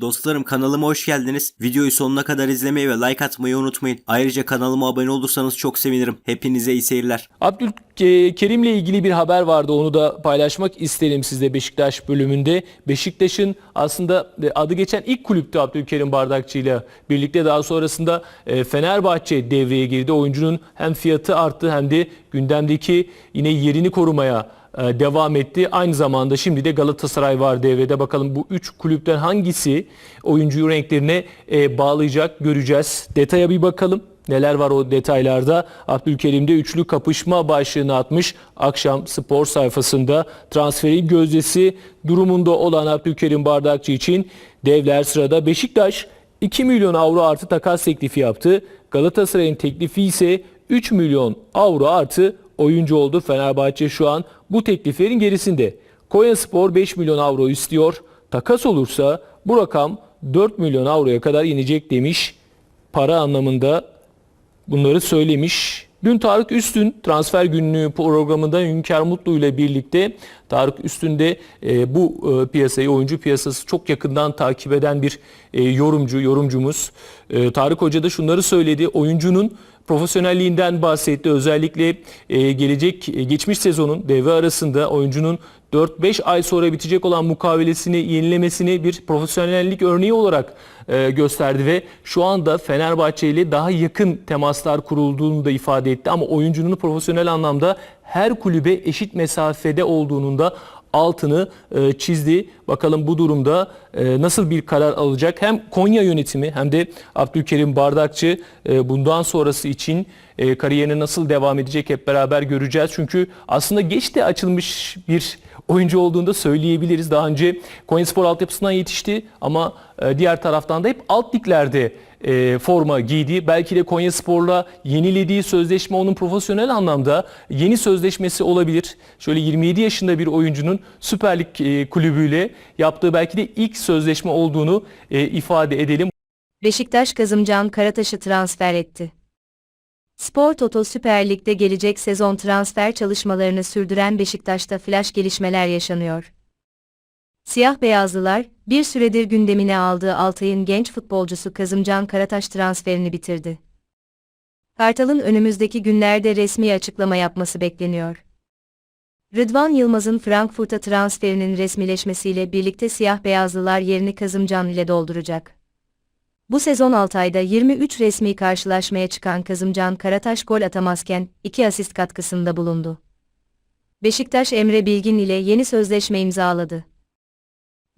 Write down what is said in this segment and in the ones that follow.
Dostlarım kanalıma hoş geldiniz. Videoyu sonuna kadar izlemeyi ve like atmayı unutmayın. Ayrıca kanalıma abone olursanız çok sevinirim. Hepinize iyi seyirler. Abdülkerim'le ilgili bir haber vardı. Onu da paylaşmak isterim sizle Beşiktaş bölümünde. Beşiktaş'ın aslında e, adı geçen ilk kulüptü Abdülkerim Bardakçı ile birlikte. Daha sonrasında e, Fenerbahçe devreye girdi. Oyuncunun hem fiyatı arttı hem de gündemdeki yine yerini korumaya devam etti. Aynı zamanda şimdi de Galatasaray var devrede. Bakalım bu üç kulüpten hangisi oyuncuyu renklerine e, bağlayacak göreceğiz. Detaya bir bakalım. Neler var o detaylarda? Abdülkerim'de üçlü kapışma başlığını atmış. Akşam spor sayfasında transferin gözdesi durumunda olan Abdülkerim Bardakçı için devler sırada. Beşiktaş 2 milyon avro artı takas teklifi yaptı. Galatasaray'ın teklifi ise 3 milyon avro artı oyuncu oldu. Fenerbahçe şu an bu tekliflerin gerisinde. Konyaspor 5 milyon avro istiyor. Takas olursa bu rakam 4 milyon avroya kadar inecek demiş. Para anlamında bunları söylemiş. Dün Tarık Üstün transfer günlüğü programında Hünkar Mutlu ile birlikte Tarık Üstün de e, bu e, piyasayı, oyuncu piyasası çok yakından takip eden bir e, yorumcu, yorumcumuz. E, Tarık Hoca da şunları söyledi. Oyuncunun profesyonelliğinden bahsetti. Özellikle e, gelecek e, geçmiş sezonun devre arasında oyuncunun 4-5 ay sonra bitecek olan mukavelesini yenilemesini bir profesyonellik örneği olarak e, gösterdi ve şu anda Fenerbahçe ile daha yakın temaslar kurulduğunu da ifade etti ama oyuncunun profesyonel anlamda her kulübe eşit mesafede olduğunun da altını e, çizdi. Bakalım bu durumda e, nasıl bir karar alacak? Hem Konya yönetimi hem de Abdülkerim Bardakçı e, bundan sonrası için e, kariyerine nasıl devam edecek hep beraber göreceğiz. Çünkü aslında geç de açılmış bir oyuncu olduğunu da söyleyebiliriz. Daha önce Konyaspor altyapısından yetişti ama e, diğer taraftan da hep alt liglerde forma giydi. Belki de Konyaspor'la yenilediği sözleşme onun profesyonel anlamda yeni sözleşmesi olabilir. Şöyle 27 yaşında bir oyuncunun Süper Lig kulübüyle yaptığı belki de ilk sözleşme olduğunu e, ifade edelim. Beşiktaş Kazımcan Karataş'ı transfer etti. Spor Toto Süper Lig'de gelecek sezon transfer çalışmalarını sürdüren Beşiktaş'ta flash gelişmeler yaşanıyor. Siyah beyazlılar, bir süredir gündemine aldığı Altay'ın genç futbolcusu Kazımcan Karataş transferini bitirdi. Kartal'ın önümüzdeki günlerde resmi açıklama yapması bekleniyor. Rıdvan Yılmaz'ın Frankfurt'a transferinin resmileşmesiyle birlikte siyah beyazlılar yerini Kazımcan ile dolduracak. Bu sezon Altay'da 23 resmi karşılaşmaya çıkan Kazımcan Karataş gol atamazken 2 asist katkısında bulundu. Beşiktaş Emre Bilgin ile yeni sözleşme imzaladı.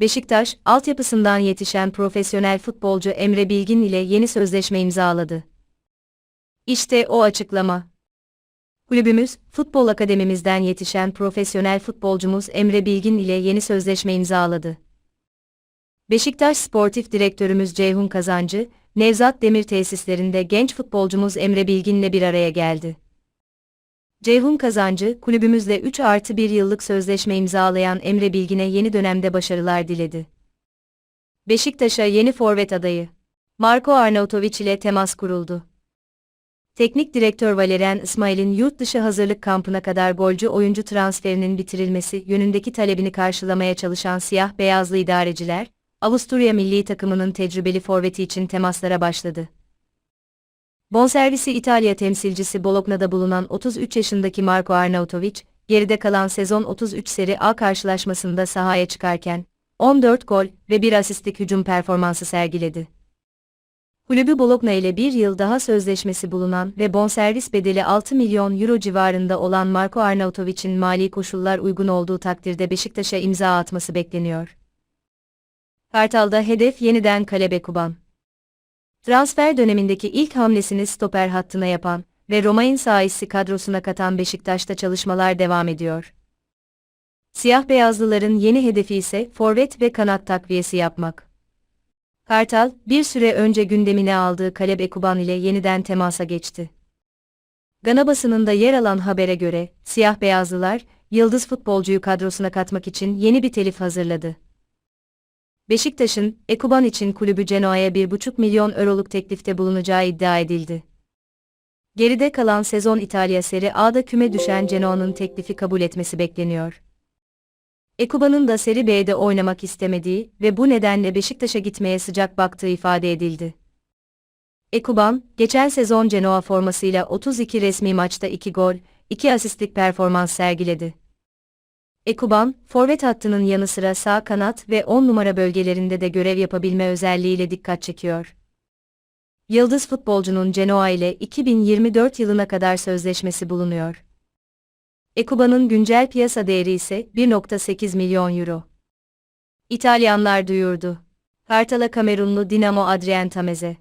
Beşiktaş, altyapısından yetişen profesyonel futbolcu Emre Bilgin ile yeni sözleşme imzaladı. İşte o açıklama. Kulübümüz, futbol akademimizden yetişen profesyonel futbolcumuz Emre Bilgin ile yeni sözleşme imzaladı. Beşiktaş Sportif Direktörümüz Ceyhun Kazancı, Nevzat Demir tesislerinde genç futbolcumuz Emre Bilgin'le bir araya geldi. Ceyhun Kazancı, kulübümüzle 3 artı 1 yıllık sözleşme imzalayan Emre Bilgin'e yeni dönemde başarılar diledi. Beşiktaş'a yeni forvet adayı. Marco Arnautovic ile temas kuruldu. Teknik direktör Valerian İsmail'in yurt dışı hazırlık kampına kadar golcü oyuncu transferinin bitirilmesi yönündeki talebini karşılamaya çalışan siyah beyazlı idareciler, Avusturya milli takımının tecrübeli forveti için temaslara başladı. Bonservisi İtalya temsilcisi Bologna'da bulunan 33 yaşındaki Marco Arnautovic, geride kalan sezon 33 Seri A karşılaşmasında sahaya çıkarken, 14 gol ve 1 asistlik hücum performansı sergiledi. Kulübü Bologna ile bir yıl daha sözleşmesi bulunan ve bonservis bedeli 6 milyon euro civarında olan Marco Arnautovic'in mali koşullar uygun olduğu takdirde Beşiktaş'a imza atması bekleniyor. Kartal'da hedef yeniden Kalebe Kuban. Transfer dönemindeki ilk hamlesini stoper hattına yapan ve Romain Sais'i kadrosuna katan Beşiktaş'ta çalışmalar devam ediyor. Siyah beyazlıların yeni hedefi ise forvet ve kanat takviyesi yapmak. Kartal, bir süre önce gündemine aldığı Kaleb Ekuban ile yeniden temasa geçti. Gana basınında yer alan habere göre, siyah beyazlılar, yıldız futbolcuyu kadrosuna katmak için yeni bir telif hazırladı. Beşiktaş'ın, Ekuban için kulübü Genoa'ya 1,5 milyon euroluk teklifte bulunacağı iddia edildi. Geride kalan sezon İtalya Serie A'da küme düşen Genoa'nın teklifi kabul etmesi bekleniyor. Ekuba'nın da Seri B'de oynamak istemediği ve bu nedenle Beşiktaş'a gitmeye sıcak baktığı ifade edildi. Ekuban, geçen sezon Genoa formasıyla 32 resmi maçta 2 gol, 2 asistlik performans sergiledi. Ekuban, forvet hattının yanı sıra sağ kanat ve 10 numara bölgelerinde de görev yapabilme özelliğiyle dikkat çekiyor. Yıldız futbolcunun Genoa ile 2024 yılına kadar sözleşmesi bulunuyor. Ekuba'nın güncel piyasa değeri ise 1.8 milyon euro. İtalyanlar duyurdu. Kartal'a Kamerunlu Dinamo Adrien Tameze.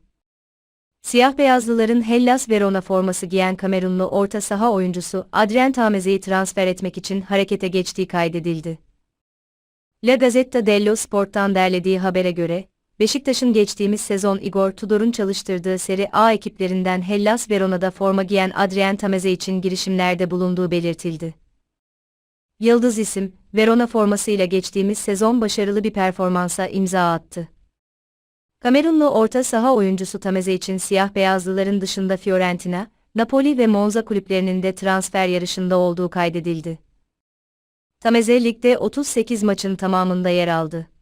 Siyah beyazlıların Hellas Verona forması giyen Kamerunlu orta saha oyuncusu Adrien Tameze'yi transfer etmek için harekete geçtiği kaydedildi. La Gazzetta dello Sport'tan derlediği habere göre, Beşiktaş'ın geçtiğimiz sezon Igor Tudor'un çalıştırdığı Serie A ekiplerinden Hellas Verona'da forma giyen Adrien Tameze için girişimlerde bulunduğu belirtildi. Yıldız isim, Verona formasıyla geçtiğimiz sezon başarılı bir performansa imza attı. Kamerunlu orta saha oyuncusu Tameze için siyah beyazlıların dışında Fiorentina, Napoli ve Monza kulüplerinin de transfer yarışında olduğu kaydedildi. Tameze ligde 38 maçın tamamında yer aldı.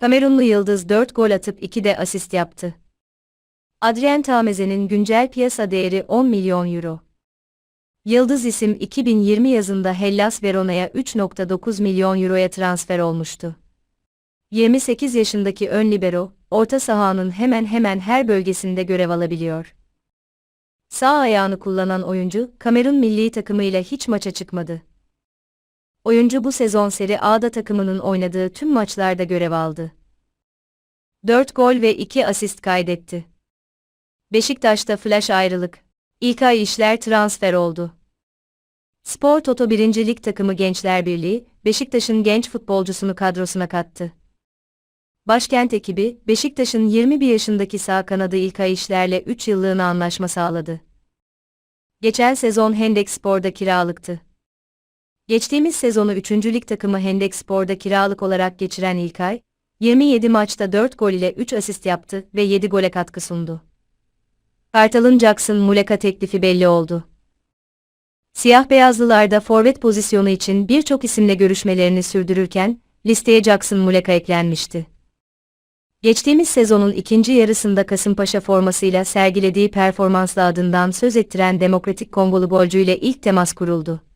Kamerunlu Yıldız 4 gol atıp 2 de asist yaptı. Adrien Tameze'nin güncel piyasa değeri 10 milyon euro. Yıldız isim 2020 yazında Hellas Verona'ya 3.9 milyon euroya transfer olmuştu. 28 yaşındaki ön libero, orta sahanın hemen hemen her bölgesinde görev alabiliyor. Sağ ayağını kullanan oyuncu, Kamerun milli takımıyla hiç maça çıkmadı. Oyuncu bu sezon Serie A'da takımının oynadığı tüm maçlarda görev aldı. 4 gol ve 2 asist kaydetti. Beşiktaş'ta flash ayrılık. İlkay İşler transfer oldu. Spor Toto 1. Lig takımı Gençler Birliği, Beşiktaş'ın genç futbolcusunu kadrosuna kattı. Başkent ekibi, Beşiktaş'ın 21 yaşındaki sağ kanadı İlkay İşler'le 3 yıllığına anlaşma sağladı. Geçen sezon Hendek Spor'da kiralıktı. Geçtiğimiz sezonu 3. lig takımı Hendek Spor'da kiralık olarak geçiren İlkay, 27 maçta 4 gol ile 3 asist yaptı ve 7 gole katkı sundu. Kartal'ın Jackson Muleka teklifi belli oldu. Siyah beyazlılarda forvet pozisyonu için birçok isimle görüşmelerini sürdürürken, listeye Jackson Muleka eklenmişti. Geçtiğimiz sezonun ikinci yarısında Kasımpaşa formasıyla sergilediği performansla adından söz ettiren Demokratik Kongolu golcü ile ilk temas kuruldu.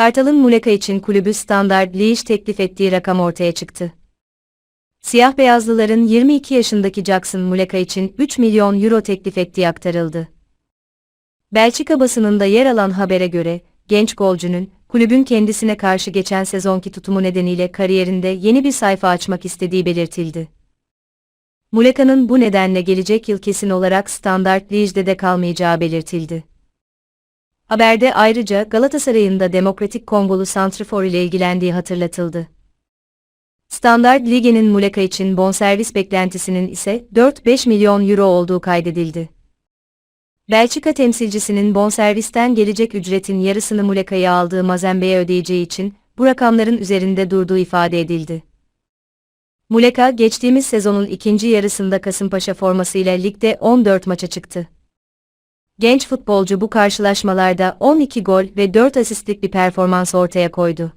Kartal'ın Muleka için kulübü standart Liège teklif ettiği rakam ortaya çıktı. Siyah beyazlıların 22 yaşındaki Jackson Muleka için 3 milyon euro teklif ettiği aktarıldı. Belçika basınında yer alan habere göre, genç golcünün, kulübün kendisine karşı geçen sezonki tutumu nedeniyle kariyerinde yeni bir sayfa açmak istediği belirtildi. Muleka'nın bu nedenle gelecek yıl kesin olarak standart Liège'de de kalmayacağı belirtildi. Haberde ayrıca Galatasaray'ın da Demokratik Kongolu Santrifor ile ilgilendiği hatırlatıldı. Standard Lige'nin Muleka için bonservis beklentisinin ise 4-5 milyon euro olduğu kaydedildi. Belçika temsilcisinin bonservisten gelecek ücretin yarısını Muleka'ya aldığı Mazembe'ye ödeyeceği için bu rakamların üzerinde durduğu ifade edildi. Muleka geçtiğimiz sezonun ikinci yarısında Kasımpaşa formasıyla ligde 14 maça çıktı. Genç futbolcu bu karşılaşmalarda 12 gol ve 4 asistlik bir performans ortaya koydu.